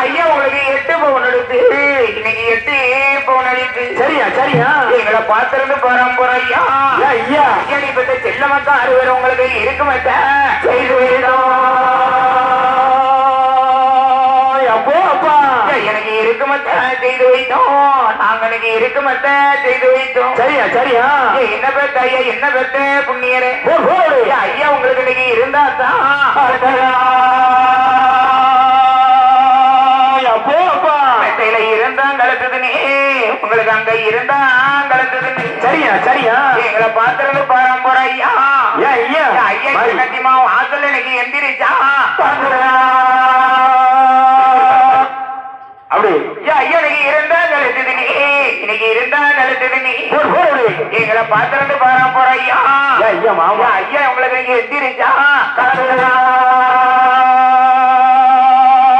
ஐயா, உங்களுக்கு எட்டு பவுன் எடுத்து. இன்னைக்கு எட்டு பவுன் அடித்து சரியா சரியா? எங்களை பார்த்திருந்து பரம்பரை ஐயா. ஐயா. ஐயா நீ பெற்ற செல்ல மக்கள் அறுவர் உங்களுக்கு இருக்க மாட்டேன் செய்து அப்போ அப்பா. எனக்கு இருக்க மாட்டேன் செய்து வைத்தோம். நாங்க எனக்கு இருக்க மாட்டேன் செய்து வைத்தோம். சரியா சரியா. என்ன பெத்த ஐயா என்ன பெத்த புண்ணியரே? நீ உங்களுக்கு அங்க இருந்தா நீ சரியா சரியா? எங்களை பார்த்திருந்து பரம்பரை ஐயா. ஏன் ஐயா? ஐயா, ஐயா. கட்டிமா வாசல்ல இன்னைக்கு எந்திரிச்சா. அப்படி. ஐயா இன்னைக்கு இருந்தா கலத்துது நீ இன்னைக்கு இருந்தா போறது எங்களை பார்த்திருந்து பரம்பரை ஐயா. ஏன் ஐயா ஐயா, ஐயா உங்களுக்கு எந்திரிச்சா.